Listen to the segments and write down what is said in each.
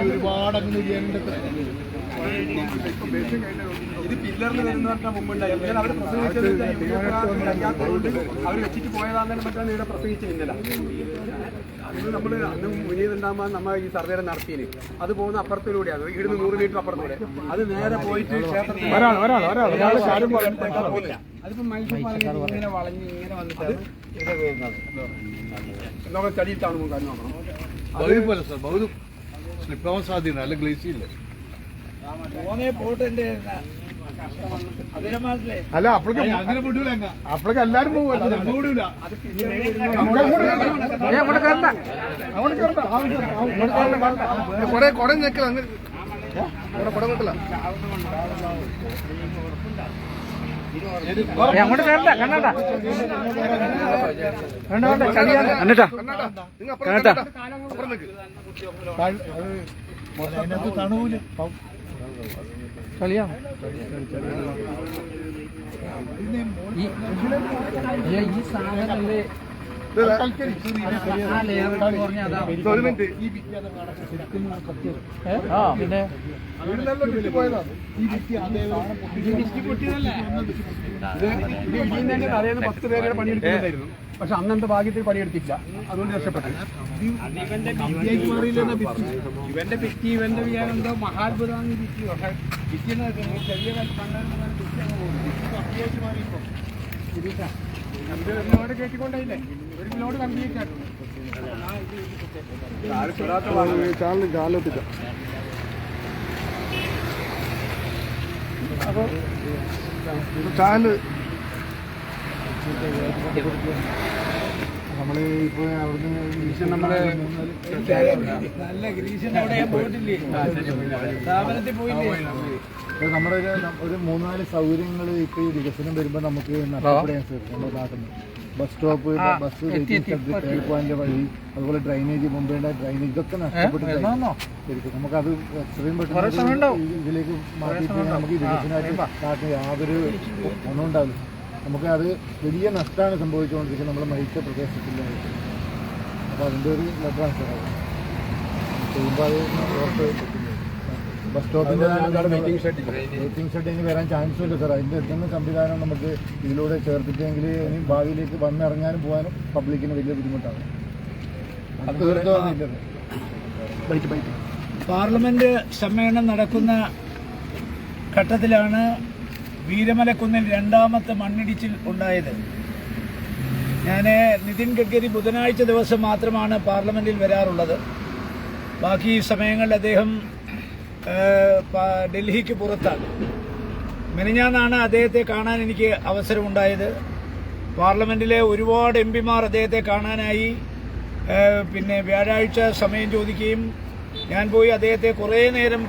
ഒരുപാട് അങ്ങ് ചെയ്യേണ്ടത് ഇത് പില്ലറിന് വരുന്നവരുടെ മുമ്പുണ്ടായി അവർ പ്രസംഗിച്ചത് അവർ വെച്ചിട്ട് പോയതാണെന്ന് മറ്റാണ് ഇവിടെ പ്രസംഗിച്ചത് ഇന്നലെ അന്ന് നമ്മൾ അന്ന് മുനിയതുണ്ടാകുമ്പോൾ നമ്മൾ ഈ സർവേരം നടത്തിയിന്. അത് പോകുന്ന അപ്പുറത്തിലൂടെയാണ്. ഇവിടുന്ന് നൂറ് മീറ്റർ അപ്പുറത്തൂടെ. അത് നേരെ പോയിട്ട് ക്ഷേത്രത്തിൽ അതിപ്പോ മനുഷ്യൻ ഇങ്ങനെ വളഞ്ഞ് ഇങ്ങനെ വന്നിട്ട് നോക്കാം ചടിയിൽ കാണുമ്പോൾ കാര്യം നോക്കണം. ബഹുതി പോലെ സാർ ബഹുതി സ്ലിപ്പ് ആവാൻ സാധ്യത അല്ല ഗ്ലേസി ഇല്ല അല്ല അപ്പോഴേക്ക് അങ്ങനെ. അപ്പോഴേക്ക് എല്ലാരും അങ്ങോട്ട് കയറണ്ട. അങ്ങോട്ട് കയറണ്ട. ആവശ്യം- ആ, ഇങ്ങോട്ട് കയറണ്ട. കൊട കൊട നിൽക്കല കൊട നിൽക്കല അങ്ങോട്ട് കയറണ്ട. കണ്ണാട്ട. വേണ്ട ചളിയാണ് ഈ സാധനല്ലേ? പിന്നെ തലേന്ന് പത്ത് പേരുടെ പണിയെടുക്കുന്നുണ്ടായിരുന്നു. പക്ഷെ അന്നത്തെ ഭാഗ്യത്തിൽ പണിയെടുത്തില്ല. അതുകൊണ്ട് രക്ഷപ്പെട്ടു. ഇവന്റെ ഭിത്തി ഇവന്റെ വിചാരം എന്തോ മഹാത്ഭുതമാണ് ഭിത്തി പക്ഷെ ഭിത്തി എന്ന് വെച്ചാൽ ചെറിയ ലോഡ് കയറ്റിക്കൊണ്ടായില്ലേ ഒരു ലോഡ് കംപ്ലീറ്റ് ആയിരുന്നു ചാനൽ അപ്പോൾ ചാനൽ നമ്മൾ ഇപ്പൊ അവിടുന്ന് നമ്മൾ നല്ല ഗ്രീഷ്യൻ അവിടെ ഞാൻ പോയിട്ടില്ലേ? സ്ഥാപനത്തിൽ പോയില്ലേ? നമ്മുടെ ഒരു മൂന്നാൽ സൗകര്യങ്ങൾ ഇപ്പൊ ഈ വികസനം വരുമ്പോ നമുക്ക് നഷ്ടപ്പെടാൻ സാർ നമ്മുടെ നാട്ടിൽ ബസ് സ്റ്റോപ്പ് ബസ് പോയിന്റ് വഴി അതുപോലെ ഡ്രൈനേജ് മുമ്പേണ്ട ഡ്രൈനേജ് ഇതൊക്കെ നഷ്ടപ്പെട്ടിട്ടാണ് ശരിക്കും നമുക്കത് എത്രയും പെട്ടെന്ന് ഇതിലേക്ക് മാറ്റിയിട്ട് നമുക്ക് വികസനമായിട്ട് നാട്ടിൽ യാതൊരു ഒന്നും ഉണ്ടാവില്ല. നമുക്ക് അത് വലിയ നഷ്ടമാണ് സംഭവിച്ചുകൊണ്ടിരിക്കുന്നത് നമ്മൾ മരിച്ച പ്രദേശത്തിന്റെ അപ്പോൾ അതിന്റെ ഒരു ലെറ്ററാണ് സാർ ചെയ്യുമ്പോൾ അത് ഓർത്ത് ബസ് സ്റ്റോപ്പിന്റെ വെയിറ്റിംഗ് ഷെഡ് ഇനി വരാൻ ചാൻസും ഇല്ല സാർ അതിന്റെ എത്തുന്ന സംവിധാനം നമുക്ക് ഇതിലൂടെ ചേർത്തിട്ടെങ്കിൽ ഇനി ഭാവിയിലേക്ക് വന്നിറങ്ങാനും പോകാനും പബ്ലിക്കിന് വലിയ ബുദ്ധിമുട്ടാണ്. പാർലമെന്റ് സമ്മേളനം നടക്കുന്ന ഘട്ടത്തിലാണ് വീരമലക്കുന്നിൽ രണ്ടാമത്തെ മണ്ണിടിച്ചിൽ ഉണ്ടായത്. ഞാൻ നിതിൻ ഗഡ്കരി ബുധനാഴ്ച ദിവസം മാത്രമാണ് പാർലമെന്റിൽ വരാറുള്ളത്. ബാക്കി സമയങ്ങളിൽ അദ്ദേഹം ഡൽഹിക്ക് പുറത്താണ്. മെനഞ്ഞാന്നാണ് അദ്ദേഹത്തെ കാണാൻ എനിക്ക് അവസരമുണ്ടായത്. പാർലമെന്റിലെ ഒരുപാട് എം പിമാർ അദ്ദേഹത്തെ കാണാനായി പിന്നെ വ്യാഴാഴ്ച സമയം ചോദിക്കുകയും ഞാൻ പോയി അദ്ദേഹത്തെ കുറേ നേരം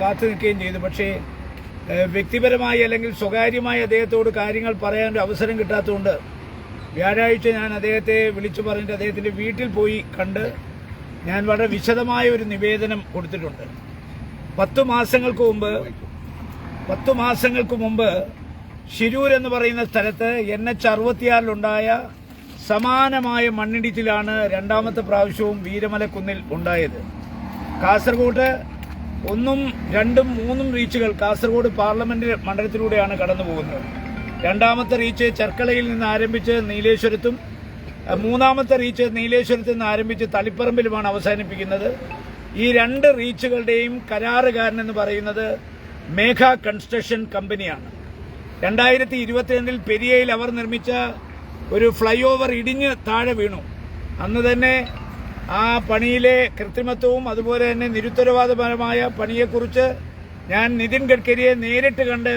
കാത്തു നിൽക്കുകയും ചെയ്തു. പക്ഷേ വ്യക്തിപരമായി അല്ലെങ്കിൽ സ്വകാര്യമായി അദ്ദേഹത്തോട് കാര്യങ്ങൾ പറയാൻ ഒരു അവസരം കിട്ടാത്തതുകൊണ്ട് വ്യാഴാഴ്ച ഞാൻ അദ്ദേഹത്തെ വിളിച്ചു പറഞ്ഞിട്ട് അദ്ദേഹത്തിന്റെ വീട്ടിൽ പോയി കണ്ട് ഞാൻ വളരെ വിശദമായ ഒരു നിവേദനം കൊടുത്തിട്ടുണ്ട്. പത്തു മാസങ്ങൾക്ക് മുമ്പ് പത്തു മാസങ്ങൾക്ക് മുമ്പ് ശിരൂർ എന്ന് പറയുന്ന സ്ഥലത്ത് എൻ എച്ച് അറുപത്തിയാറിലുണ്ടായ സമാനമായ മണ്ണിടിച്ചിലാണ് രണ്ടാമത്തെ പ്രാവശ്യവും വീരമലക്കുന്നിൽ ഉണ്ടായത്. കാസർഗോഡ് ഒന്നും രണ്ടും മൂന്നും റീച്ചുകൾ കാസർഗോഡ് പാർലമെന്റ് മണ്ഡലത്തിലൂടെയാണ് കടന്നു പോകുന്നത്. രണ്ടാമത്തെ റീച്ച് ചെർക്കളയിൽ നിന്ന് ആരംഭിച്ച് നീലേശ്വരത്തും മൂന്നാമത്തെ റീച്ച് നീലേശ്വരത്ത് നിന്ന് ആരംഭിച്ച് തളിപ്പറമ്പിലുമാണ് അവസാനിപ്പിക്കുന്നത്. ഈ രണ്ട് റീച്ചുകളുടെയും കരാറുകാരൻ എന്ന് പറയുന്നത് മേഘ കൺസ്ട്രക്ഷൻ കമ്പനിയാണ്. രണ്ടായിരത്തി ഇരുപത്തിരണ്ടിൽ പെരിയയിൽ അവർ നിർമ്മിച്ച ഒരു ഫ്ലൈ ഓവർ ഇടിഞ്ഞ് താഴെ വീണു. അന്ന് തന്നെ ആ പണിയിലെ കൃത്രിമത്വവും അതുപോലെ തന്നെ നിരുത്തരവാദപരമായ പണിയെക്കുറിച്ച് ഞാൻ നിതിൻ ഗഡ്കരിയെ നേരിട്ട് കണ്ട്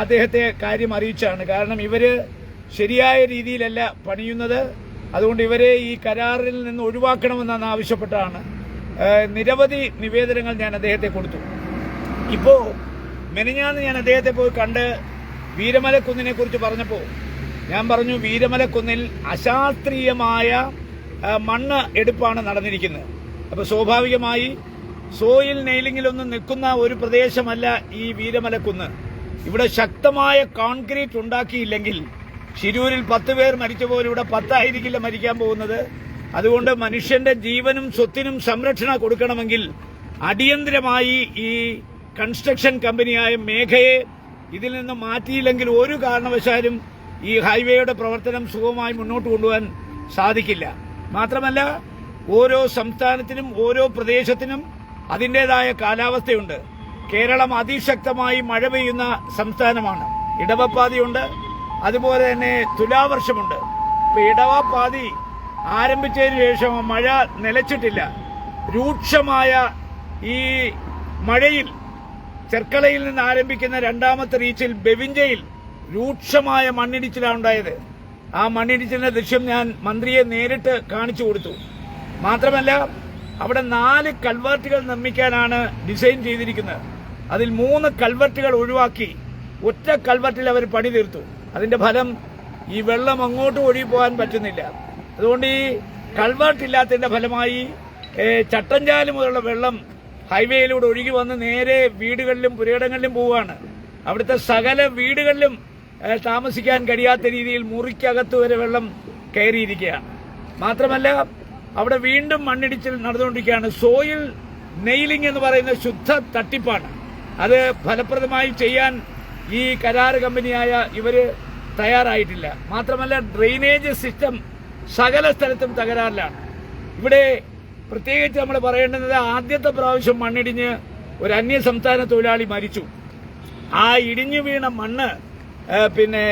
അദ്ദേഹത്തെ കാര്യം അറിയിച്ചാണ്. കാരണം ഇവർ ശരിയായ രീതിയിലല്ല പണിയുന്നത്. അതുകൊണ്ട് ഇവരെ ഈ കരാറിൽ നിന്ന് ഒഴിവാക്കണമെന്നാണ് ആവശ്യപ്പെട്ടാണ്. നിരവധി നിവേദനങ്ങൾ ഞാൻ അദ്ദേഹത്തെ കൊടുത്തു. ഇപ്പോൾ മെനഞ്ഞാന്ന് ഞാൻ അദ്ദേഹത്തെ പോയി കണ്ട് വീരമലക്കുന്നിനെ കുറിച്ച് പറഞ്ഞപ്പോൾ ഞാൻ പറഞ്ഞു വീരമലക്കുന്നിൽ അശാസ്ത്രീയമായ മണ്ണ് എടുപ്പാണ് നടന്നിരിക്കുന്നത്. അപ്പോൾ സ്വാഭാവികമായി സോയിൽ നെയിലിങ്ങിലൊന്നും നിൽക്കുന്ന ഒരു പ്രദേശമല്ല ഈ വീരമലക്കുന്ന്. ഇവിടെ ശക്തമായ കോൺക്രീറ്റ് ഉണ്ടാക്കിയില്ലെങ്കിൽ ശിരൂരിൽ പത്ത് പേർ മരിച്ച പോലെ ഇവിടെ പത്തായിരിക്കില്ല മരിക്കാൻ പോകുന്നത്. അതുകൊണ്ട് മനുഷ്യന്റെ ജീവനും സ്വത്തിനും സംരക്ഷണ കൊടുക്കണമെങ്കിൽ അടിയന്തരമായി ഈ കൺസ്ട്രക്ഷൻ കമ്പനിയായ മേഘയെ ഇതിൽ നിന്ന് മാറ്റിയില്ലെങ്കിൽ ഒരു കാരണവശാലും ഈ ഹൈവേയുടെ പ്രവർത്തനം സുഖമായി മുന്നോട്ട് കൊണ്ടുപോകാൻ സാധിക്കില്ല. മാത്രമല്ല ഓരോ സംസ്ഥാനത്തിനും ഓരോ പ്രദേശത്തിനും അതിന്റെതായ കാലാവസ്ഥയുണ്ട്. കേരളം അതിശക്തമായി മഴ പെയ്യുന്ന സംസ്ഥാനമാണ്. ഇടവപ്പാതിയുണ്ട്. അതുപോലെ തന്നെ തുലാവർഷമുണ്ട്. ഇപ്പൊ ഇടവപ്പാതി ആരംഭിച്ചതിന് ശേഷം മഴ നിലച്ചിട്ടില്ല. രൂക്ഷമായ ഈ മഴയിൽ ചെർക്കളയിൽ നിന്ന് ആരംഭിക്കുന്ന രണ്ടാമത്തെ റീച്ചിൽ ബെവിഞ്ചയിൽ രൂക്ഷമായ മണ്ണിടിച്ചിലാണ് ഉണ്ടായത്. ആ മണ്ണിടിച്ചിലിന്റെ ദൃശ്യം ഞാൻ മന്ത്രിയെ നേരിട്ട് കാണിച്ചു കൊടുത്തു. മാത്രമല്ല അവിടെ നാല് കൽവർട്ടുകൾ നിർമ്മിക്കാനാണ് ഡിസൈൻ ചെയ്തിരിക്കുന്നത്. അതിൽ മൂന്ന് കൽവർട്ടുകൾ ഒഴിവാക്കി ഒറ്റ കൽവർട്ടിൽ അവർ പണി തീർത്തു. അതിന്റെ ഫലം ഈ വെള്ളം അങ്ങോട്ട് ഒഴുകി പോകാൻ പറ്റുന്നില്ല. അതുകൊണ്ട് ഈ കൾവേർട്ട് ഇല്ലാത്തതിന്റെ ഫലമായി ചട്ടഞ്ചാൽ മുതലുള്ള വെള്ളം ഹൈവേയിലൂടെ ഒഴുകി വന്ന് നേരെ വീടുകളിലും പുരയിടങ്ങളിലും പോവുകയാണ്. അവിടുത്തെ സകല വീടുകളിലും താമസിക്കാൻ കഴിയാത്ത രീതിയിൽ മുറിക്കകത്ത് വരെ വെള്ളം കയറിയിരിക്കുകയാണ്. മാത്രമല്ല അവിടെ വീണ്ടും മണ്ണിടിച്ചിൽ നടന്നുകൊണ്ടിരിക്കുകയാണ്. സോയിൽ നെയിലിംഗ് എന്ന് പറയുന്ന ശുദ്ധ തട്ടിപ്പാണ്. അത് ഫലപ്രദമായി ചെയ്യാൻ ഈ കരാർ കമ്പനിയായ ഇവർ തയ്യാറായിട്ടില്ല. മാത്രമല്ല ഡ്രെയിനേജ് സിസ്റ്റം സകല സ്ഥലത്തും തകരാറിലാണ്. ഇവിടെ പ്രത്യേകിച്ച് നമ്മൾ പറയേണ്ടത് ആദ്യത്തെ പ്രാവശ്യം മണ്ണിടിഞ്ഞ് ഒരു അന്യ സംസ്ഥാന തൊഴിലാളി മരിച്ചു. ആ ഇടിഞ്ഞു വീണ മണ്ണ് പിന്നെ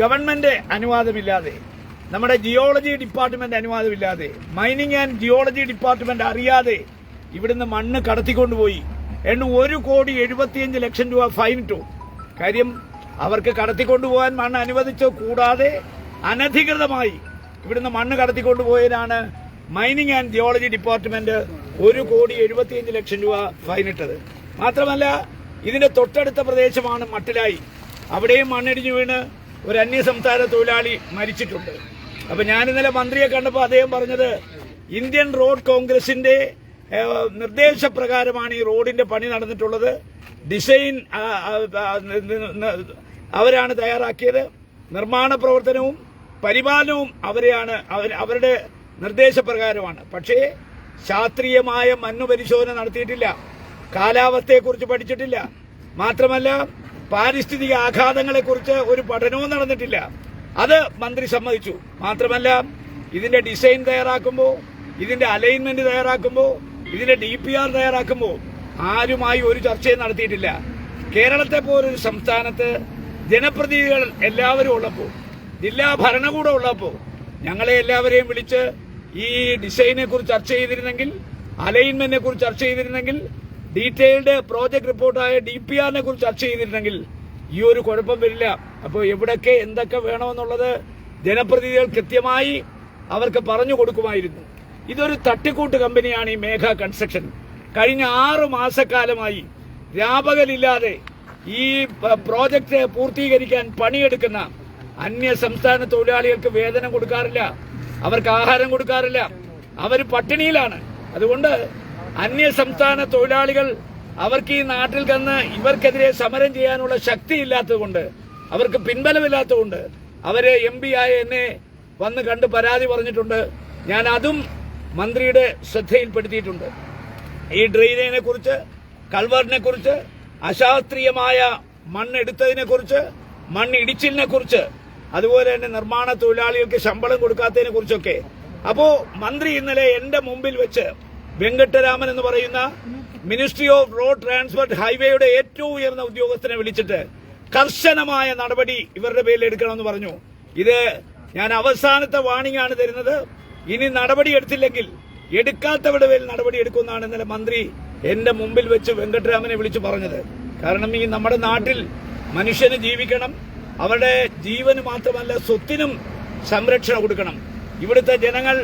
ഗവൺമെന്റ് അനുവാദമില്ലാതെ നമ്മുടെ ജിയോളജി ഡിപ്പാർട്ട്മെന്റ് അനുവാദമില്ലാതെ മൈനിങ് ആൻഡ് ജിയോളജി ഡിപ്പാർട്ട്മെന്റ് അറിയാതെ ഇവിടുന്ന് മണ്ണ് കടത്തിക്കൊണ്ടുപോയി. എണ്ണ ഒരു കോടി എഴുപത്തിയഞ്ച് ലക്ഷം രൂപ ഫൈൻ ഇട്ടു. കാര്യം അവർക്ക് കടത്തിക്കൊണ്ടുപോകാൻ മണ്ണ് അനുവദിച്ചോ കൂടാതെ അനധികൃതമായി ഇവിടുന്ന് മണ്ണ് കടത്തിക്കൊണ്ടുപോയതിനാണ് മൈനിങ് ആൻഡ് ജിയോളജി ഡിപ്പാർട്ട്മെന്റ് ഒരു കോടി എഴുപത്തിയഞ്ച് ലക്ഷം രൂപ ഫൈനിട്ടത് മാത്രമല്ല ഇതിന്റെ തൊട്ടടുത്ത പ്രദേശമാണ് മട്ടിലായി. അവിടെയും മണ്ണിടിഞ്ഞു വീണ് ഒരു അന്യ സംസ്ഥാന തൊഴിലാളി മരിച്ചിട്ടുണ്ട്. അപ്പൊ ഞാൻ ഇന്നലെ മന്ത്രിയെ കണ്ടപ്പോൾ അദ്ദേഹം പറഞ്ഞത് ഇന്ത്യൻ റോഡ് കോൺഗ്രസിന്റെ നിർദ്ദേശപ്രകാരമാണ് ഈ റോഡിന്റെ പണി നടന്നിട്ടുള്ളത്. ഡിസൈൻ അവരാണ് തയ്യാറാക്കിയത്. നിർമ്മാണ പ്രവർത്തനവും പരിപാലനവും അവരെയാണ് അവരുടെ നിർദ്ദേശപ്രകാരമാണ്. പക്ഷേ ശാസ്ത്രീയമായ മണ്ണു പരിശോധന നടത്തിയിട്ടില്ല. കാലാവസ്ഥയെക്കുറിച്ച് പഠിച്ചിട്ടില്ല. മാത്രമല്ല പാരിസ്ഥിതിക ആഘാതങ്ങളെക്കുറിച്ച് ഒരു പഠനവും നടന്നിട്ടില്ല. അത് മന്ത്രി സമ്മതിച്ചു. മാത്രമല്ല ഇതിന്റെ ഡിസൈൻ തയ്യാറാക്കുമ്പോൾ ഇതിന്റെ അലൈൻമെന്റ് തയ്യാറാക്കുമ്പോൾ ഇതിന്റെ ഡി പി ആർ തയ്യാറാക്കുമ്പോൾ ആരുമായി ഒരു ചർച്ചയും നടത്തിയിട്ടില്ല. കേരളത്തെ പോലൊരു സംസ്ഥാനത്ത് ജനപ്രതിനിധികൾ എല്ലാവരും ഉള്ളപ്പോൾ ജില്ലാ ഭരണകൂടം ഉള്ളപ്പോൾ ഞങ്ങളെ എല്ലാവരെയും വിളിച്ച് ഈ ഡിസൈനെ കുറിച്ച് ചർച്ച ചെയ്തിരുന്നെങ്കിൽ അലൈൻമെന്റിനെ കുറിച്ച് ചർച്ച ചെയ്തിരുന്നെങ്കിൽ ഡീറ്റെയിൽഡ് പ്രോജക്ട് റിപ്പോർട്ടായ ഡി പി ആറിനെ കുറിച്ച് ചർച്ച ചെയ്തിട്ടുണ്ടെങ്കിൽ ഈ ഒരു കുഴപ്പം വരില്ല. അപ്പോൾ എവിടൊക്കെ എന്തൊക്കെ വേണമെന്നുള്ളത് ജനപ്രതിനിധികൾ കൃത്യമായി അവർക്ക് പറഞ്ഞു കൊടുക്കുമായിരുന്നു. ഇതൊരു തട്ടിക്കൂട്ട് കമ്പനിയാണ് ഈ മേഘ കൺസ്ട്രക്ഷൻ. കഴിഞ്ഞ ആറു മാസക്കാലമായി വ്യാപകലില്ലാതെ ഈ പ്രോജക്റ്റ് പൂർത്തീകരിക്കാൻ പണിയെടുക്കുന്ന അന്യ സംസ്ഥാന തൊഴിലാളികൾക്ക് വേതനം കൊടുക്കാറില്ല. അവർക്ക് ആഹാരം കൊടുക്കാറില്ല. അവർ പട്ടിണിയിലാണ്. അതുകൊണ്ട് അന്യ സംസ്ഥാന തൊഴിലാളികൾ അവർക്ക് ഈ നാട്ടിൽ കന്ന് ഇവർക്കെതിരെ സമരം ചെയ്യാനുള്ള ശക്തി ഇല്ലാത്തതുകൊണ്ട് അവർക്ക് പിൻബലമില്ലാത്തതുകൊണ്ട് അവരെ എം പി ആയ എന്നെ വന്ന് കണ്ട് പരാതി പറഞ്ഞിട്ടുണ്ട്. ഞാൻ അതും മന്ത്രിയുടെ ശ്രദ്ധയിൽപ്പെടുത്തിയിട്ടുണ്ട്. ഈ ഡ്രെയിനിനെ കുറിച്ച് കൾവറിനെ കുറിച്ച് അശാസ്ത്രീയമായ മണ്ണെടുത്തതിനെ കുറിച്ച് മണ്ണിടിച്ചിലിനെ കുറിച്ച് അതുപോലെ തന്നെ നിർമ്മാണ തൊഴിലാളികൾക്ക് ശമ്പളം കൊടുക്കാത്തതിനെ കുറിച്ചൊക്കെ. അപ്പോ മന്ത്രി ഇന്നലെ എന്റെ മുമ്പിൽ വെച്ച് വെങ്കട്ടരാമൻ എന്ന് പറയുന്ന മിനിസ്ട്രി ഓഫ് റോഡ് ട്രാൻസ്പോർട്ട് ഹൈവേയുടെ ഏറ്റവും ഉയർന്ന ഉദ്യോഗസ്ഥനെ വിളിച്ചിട്ട് കർശനമായ നടപടി ഇവരുടെ പേരിൽ എടുക്കണമെന്ന് പറഞ്ഞു. ഇത് ഞാൻ അവസാനത്തെ വാണിംഗ് ആണ് തരുന്നത്. ഇനി നടപടി എടുത്തില്ലെങ്കിൽ എടുക്കാത്തവരുടെ പേരിൽ നടപടി എടുക്കുമെന്നാണ് ഇന്നലെ മന്ത്രി എന്റെ മുമ്പിൽ വെച്ച് വെങ്കട്ടരാമനെ വിളിച്ചു പറഞ്ഞത്. കാരണം ഈ നമ്മുടെ നാട്ടിൽ മനുഷ്യന് ജീവിക്കണം അവരുടെ ജീവന് മാത്രമല്ല സ്വത്തിനും സംരക്ഷണം കൊടുക്കണം. ഇവിടുത്തെ ജനങ്ങൾ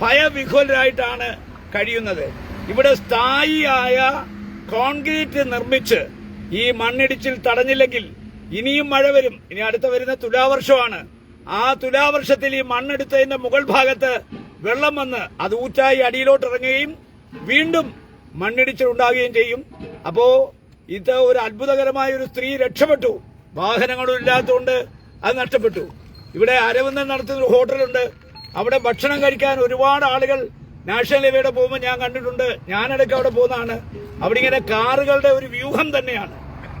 ഭയവിഹ്വലരായിട്ടാണ് കഴിയുന്നത്. ഇവിടെ സ്ഥായിയായ കോൺക്രീറ്റ് നിർമ്മിച്ച് ഈ മണ്ണിടിച്ചിൽ തടഞ്ഞില്ലെങ്കിൽ ഇനിയും മഴ വരും. ഇനി അടുത്ത വരുന്ന തുലാവർഷമാണ്. ആ തുലാവർഷത്തിൽ ഈ മണ്ണെടുത്തതിന്റെ മുകൾ ഭാഗത്ത് വെള്ളം വന്ന് അത് ഊറ്റായി അടിയിലോട്ട് ഇറങ്ങുകയും വീണ്ടും മണ്ണിടിച്ചിൽ ഉണ്ടാകുകയും ചെയ്യും. അപ്പോ ഇത് ഒരു അത്ഭുതകരമായ ഒരു സ്ത്രീ രക്ഷപ്പെട്ടു. വാഹനങ്ങളും ഇല്ലാത്തതുകൊണ്ട് അത് നഷ്ടപ്പെട്ടു. ഇവിടെ അരവിന്ദൻ നടത്തുന്ന ഒരു ഹോട്ടലുണ്ട്. അവിടെ ഭക്ഷണം കഴിക്കാൻ ഒരുപാട് ആളുകൾ നാഷണൽ ഹൈവേയുടെ പോകുമ്പോൾ ഞാൻ കണ്ടിട്ടുണ്ട്. ഞാനിടയ്ക്ക് അവിടെ പോകുന്നതാണ്. അവിടെ ഇങ്ങനെ കാറുകളുടെ ഒരു വ്യൂഹം തന്നെയാണ്.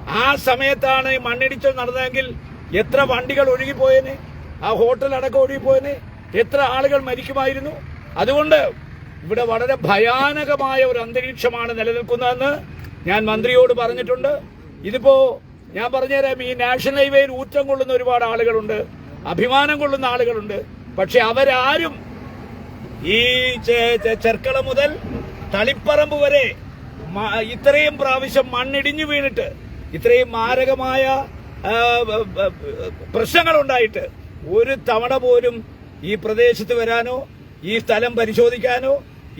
ആ സമയത്താണ് ഈ മണ്ണിടിച്ചൽ നടന്നതെങ്കിൽ എത്ര വണ്ടികൾ ഒഴുകിപ്പോയേനെ? ആ ഹോട്ടൽ അടക്കം ഒഴുകിപ്പോയേനെ? എത്ര ആളുകൾ മരിക്കുമായിരുന്നു? അതുകൊണ്ട് ഇവിടെ വളരെ ഭയാനകമായ ഒരു അന്തരീക്ഷമാണ് നിലനിൽക്കുന്നതെന്ന് ഞാൻ മന്ത്രിയോട് പറഞ്ഞിട്ടുണ്ട്. ഇതിപ്പോ ഞാൻ പറഞ്ഞുതരാം. ഈ നാഷണൽ ഹൈവേയിൽ ഊറ്റം കൊള്ളുന്ന ഒരുപാട് ആളുകളുണ്ട്. അഭിമാനം കൊള്ളുന്ന ആളുകളുണ്ട്. പക്ഷെ അവരാരും ഈ ചെർക്കള മുതൽ തളിപ്പറമ്പ് വരെ ഇത്രയും പ്രാവശ്യം മണ്ണിടിഞ്ഞു വീണിട്ട് ഇത്രയും മാരകമായ പ്രശ്നങ്ങൾ ഉണ്ടായിട്ട് ഒരു തവണ പോലും ഈ പ്രദേശത്ത് വരാനോ ഈ സ്ഥലം പരിശോധിക്കാനോ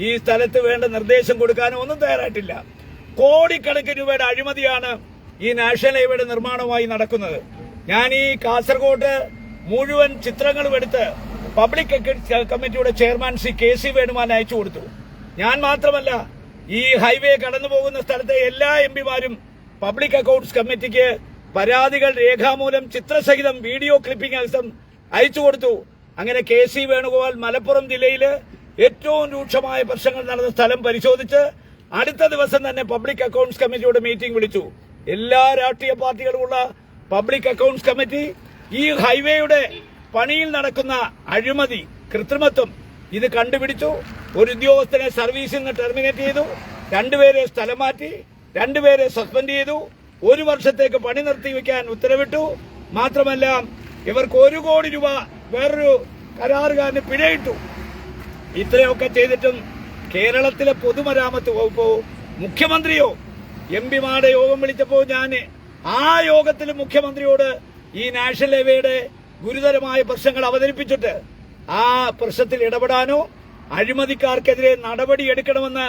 ഈ സ്ഥലത്ത് വേണ്ട നിർദ്ദേശം കൊടുക്കാനോ ഒന്നും തയ്യാറായിട്ടില്ല. കോടിക്കണക്കിന് രൂപയുടെ അഴിമതിയാണ് ഈ നാഷണൽ ഹൈവേയുടെ നിർമ്മാണമായി നടക്കുന്നത്. ഞാൻ ഈ കാസർഗോഡ് മുഴുവൻ ചിത്രങ്ങളും എടുത്ത് പബ്ലിക് കമ്മിറ്റിയുടെ ചെയർമാൻ ശ്രീ കെ സി വേണുമാൻ അയച്ചു കൊടുത്തു. ഞാൻ മാത്രമല്ല ഈ ഹൈവേ കടന്നു പോകുന്ന സ്ഥലത്തെ എല്ലാ എം പിമാരും പബ്ലിക് അക്കൌണ്ട്സ് കമ്മിറ്റിക്ക് പരാതികൾ രേഖാമൂലം ചിത്രസഹിതം വീഡിയോ ക്ലിപ്പിംഗ് അംശം അയച്ചു കൊടുത്തു. അങ്ങനെ കെ സി വേണുഗോപാൽ മലപ്പുറം ജില്ലയിൽ ഏറ്റവും രൂക്ഷമായ പ്രശ്നങ്ങൾ നടന്ന സ്ഥലം പരിശോധിച്ച് അടുത്ത ദിവസം തന്നെ പബ്ലിക് അക്കൌണ്ട്സ് കമ്മിറ്റിയുടെ മീറ്റിംഗ് വിളിച്ചു. എല്ലാ രാഷ്ട്രീയ പാർട്ടികളുമുള്ള പബ്ലിക് അക്കൌണ്ട്സ് കമ്മിറ്റി ഈ ഹൈവേയുടെ പണിയിൽ നടക്കുന്ന അഴിമതി കൃത്രിമത്വം ഇത് കണ്ടുപിടിച്ചു. ഒരു ഉദ്യോഗസ്ഥനെ സർവീസിൽ നിന്ന് ടെർമിനേറ്റ് ചെയ്തു. രണ്ടുപേരെ സ്ഥലം മാറ്റി രണ്ടുപേരെ സസ്പെൻഡ് ചെയ്തു. ഒരു വർഷത്തേക്ക് പണി നിർത്തി നിർത്തിവെക്കാൻ ഉത്തരവിട്ടു. മാത്രമല്ല ഇവർക്ക് ഒരു കോടി രൂപ വേറൊരു കരാറുകാരന് പിഴയിട്ടു. ഇത്രയൊക്കെ ചെയ്തിട്ടും കേരളത്തിലെ പൊതുമരാമത്ത് വകുപ്പോ മുഖ്യമന്ത്രിയോ എം പിമാരുടെ യോഗം വിളിച്ചപ്പോൾ ഞാൻ ആ യോഗത്തിൽ മുഖ്യമന്ത്രിയോട് ഈ നാഷണൽ ഹൈവേയുടെ ഗുരുതരമായ പ്രശ്നങ്ങൾ അവതരിപ്പിച്ചിട്ട് ആ പ്രശ്നത്തിൽ ഇടപെടാനോ അഴിമതിക്കാർക്കെതിരെ നടപടി എടുക്കണമെന്ന്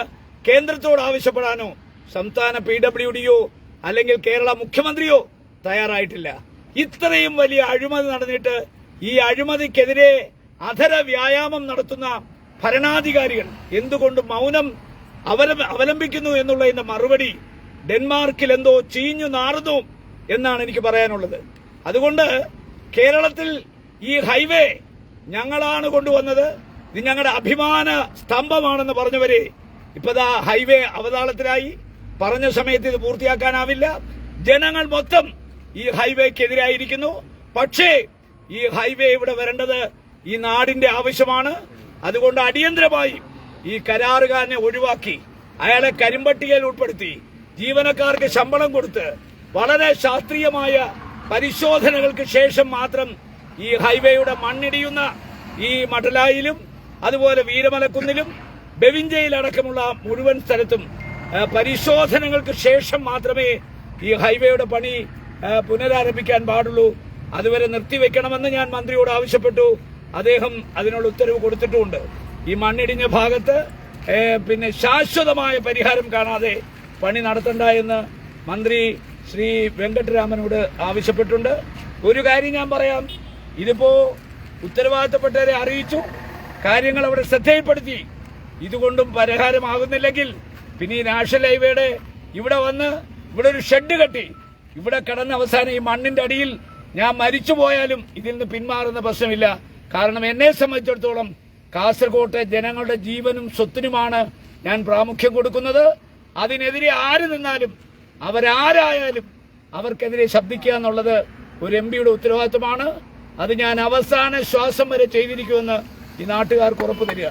കേന്ദ്രത്തോട് ആവശ്യപ്പെടാനോ സംസ്ഥാന പി ഡബ്ല്യു ഡിയോ അല്ലെങ്കിൽ കേരള മുഖ്യമന്ത്രിയോ തയ്യാറായിട്ടില്ല. ഇത്രയും വലിയ അഴിമതി നടന്നിട്ട് ഈ അഴിമതിക്കെതിരെ അധര വ്യായാമം നടത്തുന്ന ഭരണാധികാരികൾ എന്തുകൊണ്ട് മൗനം അവലം- അവലംബിക്കുന്നു എന്നുള്ളതിന്റെ മറുപടി ഡെൻമാർക്കിൽ എന്തോ ചീഞ്ഞു നാറുന്നു എന്നാണ് എനിക്ക് പറയാനുള്ളത്. അതുകൊണ്ട് കേരളത്തിൽ ഈ ഹൈവേ ഞങ്ങളാണ് കൊണ്ടുവന്നത്. ഇത് ഞങ്ങളുടെ അഭിമാന സ്തംഭമാണെന്ന് പറഞ്ഞവരെ ഇപ്പതാ ഹൈവേ അവതാളത്തിലായി. പറഞ്ഞ സമയത്ത് ഇത് പൂർത്തിയാക്കാനാവില്ല. ജനങ്ങൾ മൊത്തം ഈ ഹൈവേക്കെതിരായിരിക്കുന്നു. പക്ഷേ ഈ ഹൈവേ ഇവിടെ വരേണ്ടത് ഈ നാടിന്റെ ആവശ്യമാണ്. അതുകൊണ്ട് അടിയന്തരമായി ഈ കരാറുകാരനെ ഒഴിവാക്കി അയാളെ കരിമ്പട്ടികയിൽ ഉൾപ്പെടുത്തി ജീവനക്കാർക്ക് ശമ്പളം കൊടുത്ത് വളരെ ശാസ്ത്രീയമായ പരിശോധനകൾക്ക് ശേഷം മാത്രം ഈ ഹൈവേയുടെ മണ്ണിടിയുന്ന ഈ മടലായിലും അതുപോലെ വീരമലക്കുന്നിലും ബെവിഞ്ചയിലടക്കമുള്ള മുഴുവൻ സ്ഥലത്തും പരിശോധനകൾക്ക് ശേഷം മാത്രമേ ഈ ഹൈവേയുടെ പണി പുനരാരംഭിക്കാൻ പാടുള്ളൂ. അതുവരെ നിർത്തിവെക്കണമെന്ന് ഞാൻ മന്ത്രിയോട് ആവശ്യപ്പെട്ടു. അദ്ദേഹം അതിനുള്ള ഉത്തരവ് കൊടുത്തിട്ടുമുണ്ട് ഈ മണ്ണിടിഞ്ഞ ഭാഗത്ത് പിന്നെ ശാശ്വതമായ പരിഹാരം കാണാതെ പണി നടത്തണ്ട എന്ന് മന്ത്രി ശ്രീ വെങ്കട്ടരാമനോട് ആവശ്യപ്പെട്ടുണ്ട്. ഒരു കാര്യം ഞാൻ പറയാം. ഇതിപ്പോ ഉത്തരവാദിത്തപ്പെട്ടവരെ അറിയിച്ചു. കാര്യങ്ങൾ അവിടെ ശ്രദ്ധയിൽപ്പെടുത്തി. ഇതുകൊണ്ടും പരിഹാരമാകുന്നില്ലെങ്കിൽ പിന്നെ ഈ നാഷണൽ ഹൈവേയുടെ ഇവിടെ വന്ന് ഇവിടെ ഒരു ഷെഡ് കെട്ടി. ഇവിടെ കിടന്ന അവസാനം ഈ മണ്ണിന്റെ അടിയിൽ ഞാൻ മരിച്ചു പോയാലും ഇതിൽ നിന്ന് പിന്മാറുന്ന പ്രശ്നമില്ല. കാരണം എന്നെ സംബന്ധിച്ചിടത്തോളം കാസർകോട്ടെ ജനങ്ങളുടെ ജീവനും സ്വത്തിനുമാണ് ഞാൻ പ്രാമുഖ്യം കൊടുക്കുന്നത്. അതിനെതിരെ ആര് നിന്നാലും അവരാരായാലും അവർക്കെതിരെ ശബ്ദിക്കുക എന്നുള്ളത് ഒരു എം പിയുടെ ഉത്തരവാദിത്വമാണ്. അത് ഞാൻ അവസാന ശ്വാസം വരെ ചെയ്തിരിക്കുമെന്ന് ഈ നാട്ടുകാർക്ക് ഉറപ്പ് തരിക